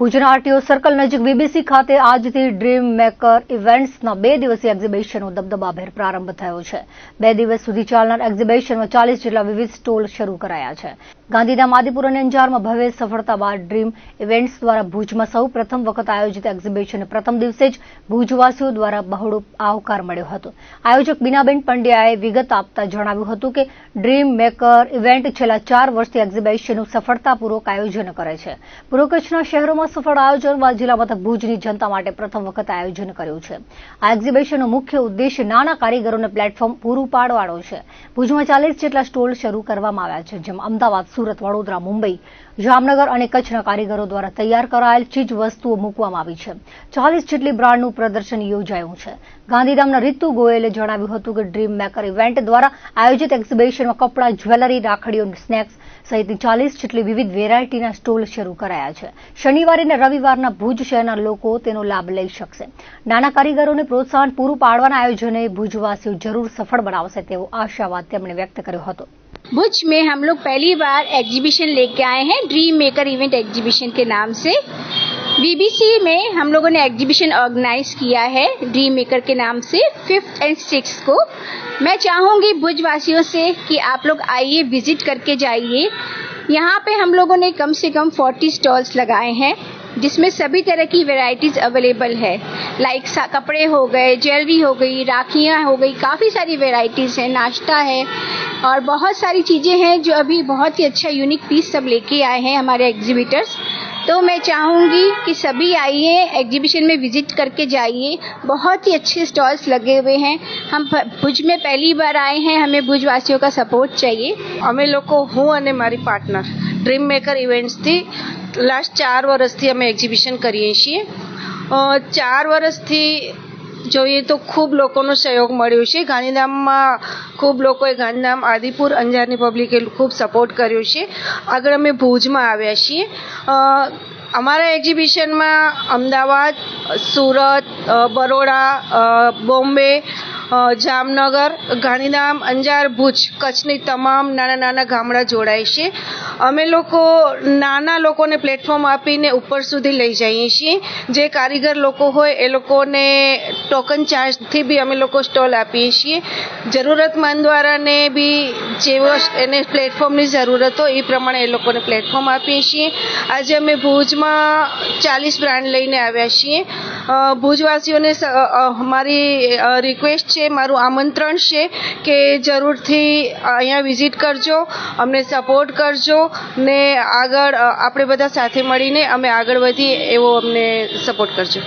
ભુજના RTO circle નજીક વીબીસી ખાતે આજથી ડ્રીમ મેકર ઇવેન્ટ્સના બે દિવસીય એક્ઝિબિશનનો દબદબાભેર પ્રારંભ થયો છે. બે દિવસ સુધી ચાલનાર એક્ઝિબિશનમાં ચાલીસ જેટલા વિવિધ સ્ટોલ શરૂ કરાયા છે. ગાંધીધામ આદિપુર અને અંજારમાં ભવ્ય સફળતા બાદ ડ્રીમ ઇવેન્ટ્સ દ્વારા ભુજમાં સૌ પ્રથમ વખત આયોજિત એક્ઝિબિશનને પ્રથમ દિવસે જ ભુજવાસીઓ દ્વારા બહોળો આવકાર મળ્યો હતો. આયોજક બીનાબેન પંડ્યાએ વિગત આપતા જણાવ્યું હતું કે ડ્રીમ મેકર ઇવેન્ટ છેલ્લા ચાર વર્ષથી એક્ઝિબિશનનું સફળતાપૂર્વક આયોજન કરે છે. પૂર્વ કચ્છના શહેરોમાં સફળ આયોજન જિલ્લા મથક ભુજની જનતા માટે પ્રથમ વખત આયોજન કર્યું છે. આ એક્ઝિબિશનનો મુખ્ય ઉદ્દેશ નાના કારીગરોને પ્લેટફોર્મ પૂરું પાડવાનો છે. ભુજમાં ચાલીસ જેટલા સ્ટોલ શરૂ કરવામાં આવ્યા છે, જેમાં અમદાવાદ, સુરત, વડોદરા, મુંબઈ, જામનગર અને કચ્છના કારીગરો દ્વારા તૈયાર કરાયેલ ચીજ વસ્તુઓ મૂકવામાં આવી છે. ચાલીસ જેટલી બ્રાન્ડનું પ્રદર્શન યોજાયું છે. ગાંધીધામના રીતુ ગોયલે જણાવ્યું હતું કે ડ્રીમ મેકર ઇવેન્ટ દ્વારા આયોજિત એક્ઝિબિશનમાં કપડાં, જ્વેલરી, રાખડીઓ સ્નેક્સ સહિતની ચાલીસ જેટલી વિવિધ વેરાયટીના સ્ટોલ શરૂ કરાયા છે. શનિવારે અને રવિવારના ભુજ શહેરના લોકો તેનો લાભ લઈ શકશે નાના કારીગરોને પ્રોત્સાહન પૂરું પાડવાના આયોજને ભુજવાસીઓ જરૂર સફળ બનાવશે તેવો આશાવાદ તેમણે વ્યક્ત કર્યો હતો भुज में हम लोग पहली बार एग्जीबिशन लेके आए हैं ड्रीम मेकर इवेंट एग्जीबिशन के नाम से बीबीसी में हम लोगों ने एग्जीबिशन ऑर्गेनाइज किया है ड्रीम मेकर के नाम से फिफ्थ एंड सिक्स को मैं चाहूंगी भुज वासियों से कि आप लोग आइए विजिट करके जाइए यहाँ पे हम लोगों ने कम से कम 40 स्टॉल्स लगाए हैं, जिसमें सभी तरह की वेराइटीज अवेलेबल है। लाइक कपड़े हो गए ज्वेलरी हो गई, राखियाँ हो गई, काफ़ी सारी वेराइटीज़ हैं, नाश्ता है, और बहुत सारी चीज़ें हैं जो अभी बहुत ही अच्छा यूनिक पीस सब लेके आए हैं हमारे एग्जीबिटर्स तो मैं चाहूँगी कि सभी आइए एग्जीबिशन में विजिट करके जाइए बहुत ही अच्छे स्टॉल्स लगे हुए हैं हम भुज में पहली बार आए हैं हमें भुज वासियों का सपोर्ट चाहिए અમે લોકો હું અને મારી પાર્ટનર ડ્રીમ મેકર ઇવેન્ટ્સથી લાસ્ટ ચાર વર્ષથી અમે એક્ઝિબિશન કરીએ છીએ અ, ચાર વર્ષથી જોઈએ તો ખૂબ લોકોનો સહયોગ મળ્યો છે. ગાંધીધામમાં ખૂબ લોકોએ ગાંધીધામ, આદિપુર અંજારની પબ્લિકે ખૂબ સપોર્ટ કર્યો છે. આગળ અમે ભુજમાં આવ્યા છીએ. અમારા એક્ઝિબિશનમાં અમદાવાદ, સુરત બરોડા બોમ્બે જામનગર, ગાંધીધામ, અંજાર, ભુજ કચ્છની તમામ નાના નાના ગામડા જોડાય છે. અમે લોકો નાના લોકોને પ્લેટફોર્મ આપીને ઉપર સુધી લઈ જઈએ છીએ. જે કારીગર લોકો હોય એ લોકોને ટોકન ચાર્જથી બી અમે લોકો સ્ટોલ આપીએ છીએ. જરૂરતમંદ દ્વારાને બી જેવો એને પ્લેટફોર્મની જરૂરત હોય એ પ્રમાણે એ લોકોને પ્લેટફોર્મ આપીએ છીએ. આજે અમે ભુજમાં ચાલીસ બ્રાન્ડ લઈને આવ્યા છીએ. ભુજવાસીઓને મારી રિક્વેસ્ટ છે, મારું આમંત્રણ છે કે જરૂરથી અહીંયા વિઝિટ કરજો, અમને સપોર્ટ કરજો. ને આગળ આપણે બધા સાથે મળીને અમે આગળ વધીએ એવો અમને સપોર્ટ કરજો.